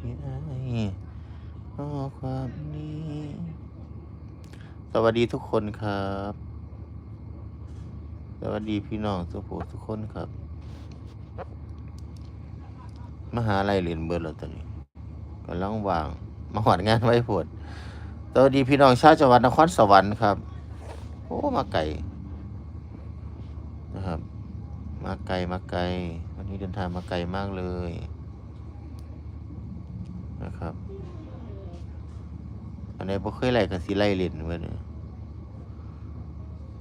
ที่ไอ้ขอความนี้ สวัสดีทุกคนครับ สวัสดีพี่น้องสุโขทุกคนครับ มหาลัยเรียนเบิร์ดแล้วตอนนี้กำลังว่าง มาหอดงานไว้ผดสวัสดีพี่น้องชาวจังหวัดนครสวรรค์ครับ โอ้ มาไกลนะครับ มาไกลมาไกล วันนี้เดินทางมาไกลมากเลย นะครับ อันนี้บ่เคยไล่กับสีไล่เล่นเว้ยเนี่ย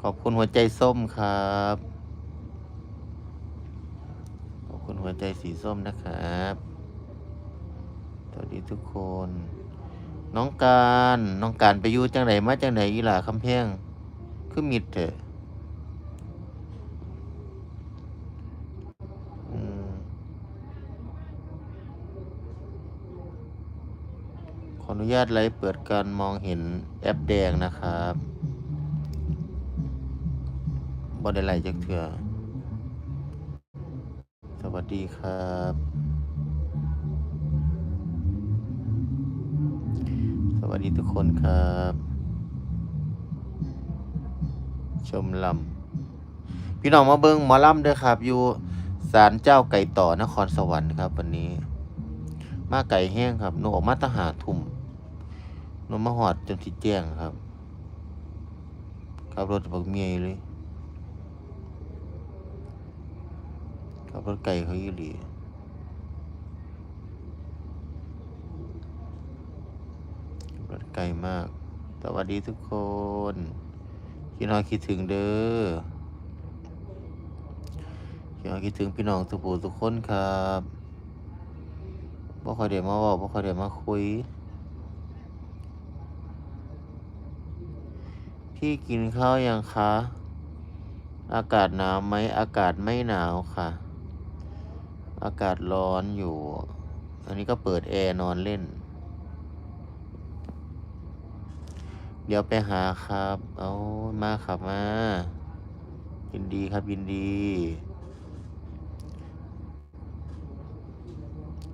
ขอบคุณหัวใจส้มครับ ขอบคุณหัวใจสีส้มนะครับ สวัสดีทุกคน น้องการ น้องการไปอยู่จังไหนมาจังไหนอีหล่าคำแพงคือมิดเถอะอืมข ออนุญาตไลฟ์เปิดการมองเห็นแอปแดงนะครับบอด้ไลฟ์จักเถื่อสวัสดีครับ สวัสดีทุกคนครับ ชมลำพี่น้องมาเบิงหมอลำด้วยครับ อยู่ศาลเจ้าไก่ต่อนครสวรรค์ครับ วันนี้ มาไก่แห้งครับหนูออกมาตหาทุ่ม หนูมาหอดจนสิแจ้งครับขับรถบักเมียเลยขับรถไก่เขาอยู่หลีรถไกลมาก สวัสดีทุกคนพี่น้องคิดถึงเด้อพี่น้องคิดถึงพี่น้องทุกผู้ทุกคนครับบ่ค่อยเดี๋ยวมาบอกบ่ค่อยเดี๋ยวมาคุย พี่กินข้าวยังคะ อากาศหนาวไหม อากาศไม่หนาวค่ะ อากาศร้อนอยู่ อันนี้ก็เปิดแอร์นอนเล่น เดี๋ยวไปหาครับ เอามาครับมา ยินดีครับยินดี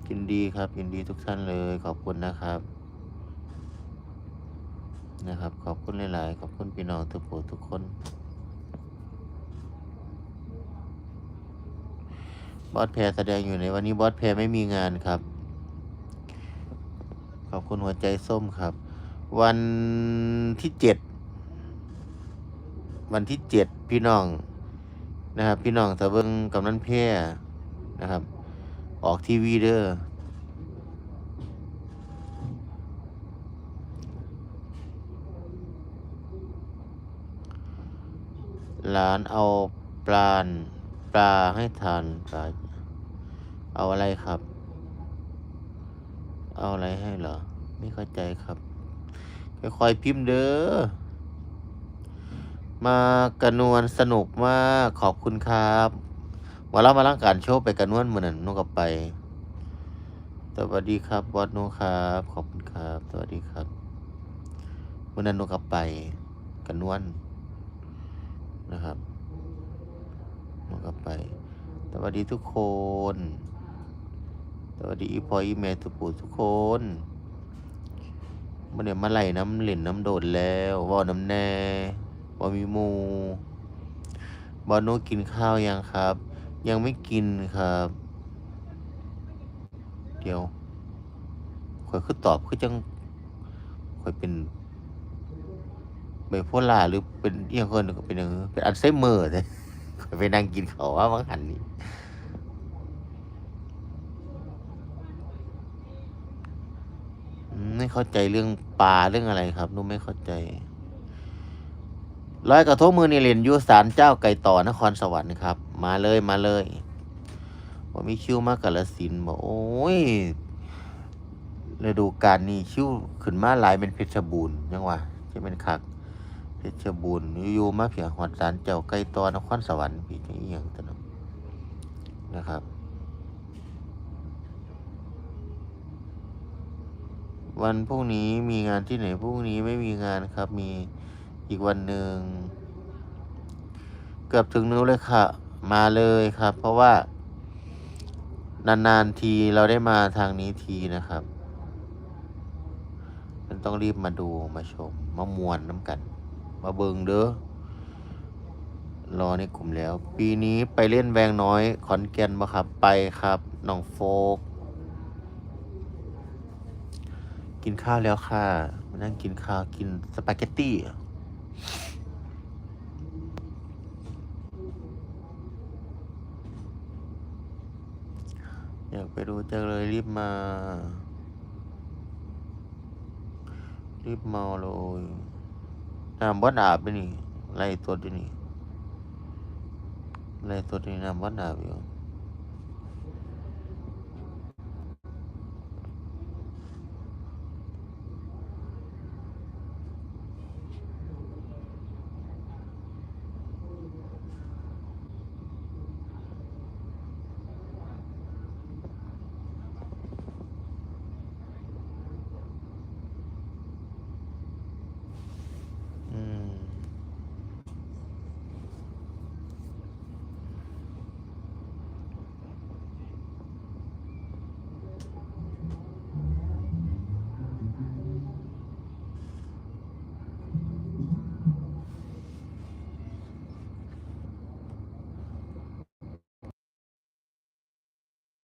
ยินดีครับยินดีทุกท่านเลยขอบคุณนะครับ นะครับ ขอบคุณหลาย ๆ ขอบคุณพี่น้องทุกผู้ทุกคนบอสแพรแสดงอยู่ในวันนี้บอสแพรไม่มีงานครับ ขอบคุณหัวใจส้มครับ วันที่เจ็ดวันที่เจ็ดพี่น้องนะครับ พี่น้องตะเบิงกำนันแพร่นะครับ ออกทีวีเด้อ หลานเอาปลาปลาให้ทานปลาเอาอะไรครับ เอาอะไรให้เหรอ ไม่เข้าใจครับค่อยๆพิมพ์เด้อ มากระนวลสนุกมากขอบคุณครับวันละมาล่างการโชว์ไปกระนวลเหมือนนนุกับไป สวัสดีครับบอสนุครับ ขอบคุณครับ สวัสดีครับวันนั้นนุกับไปกระนวล นะครับนุกับไปสวัสดีทุกคนสวัสดีอีพออีเมลทุกผู้ทุกคนมันเนี่ยมาไหลน้ำเหล่นน้ำโดดแล้ววอน้ำแน่วอมีมูบอโนกินข้าวยังครับ ยังไม่กินครับ เดี๋ยวข่อยคือตอบคือจังข่อยเป็น ไบโพล่าหรือเป็นเอียงคนก็เป็นอย่างเป็นอัลไซเมอร์เลยไปนั่งกินเขาวว่าบางหันนี้อืมไม่เข้าใจเรื่องปลาเรื่องอะไรครับนุ่ไม่เข้าใจร้อยกระทงมือนี่เรียนยูสารเจ้าไก่ต่อนครสวรรค์ครับ มาเลยมาเลยว่ามีคิวมากกาลสินบอกโอ้ยฤดูกาลนี้คิวขึ้นมาหลายเป็นเพชรบูรณ์ยังวะจะเป็นคัก เพชรบูรณ์อยู่มาเพียงหอดสารเจ้าไก่ตอนครสวรรค์พี่นี่อย่างตนนนะครับ วันพรุ่งนี้มีงานที่ไหนพรุ่งนี้ไม่มีงานครับ มีอีกวันหนึ่งเกือบถึงนู้นเลยค่ะ มาเลยครับ เพราะว่านานๆทีเราได้มาทางนี้ทีนะครับมันต้องรีบมาดูมาชมมามวนน้ำกัน มาเบิงเด้อรอในกลุ่มแล้ว ปีนี้ไปเล่นแวงน้อย ขอนแก่นบ่ครับ ไปครับน้องโฟก กินข้าวแล้วค่ะ มานั่งกินข้าว กินสปาเกตตี้อยากไปดูจังเลยรีบมา รีบมาเลย น้ำวัดอาบไปนี่ไล่ตัวอยู่นี่ไล่ตัวอยู่นี่น้ำวัดอาบอยู่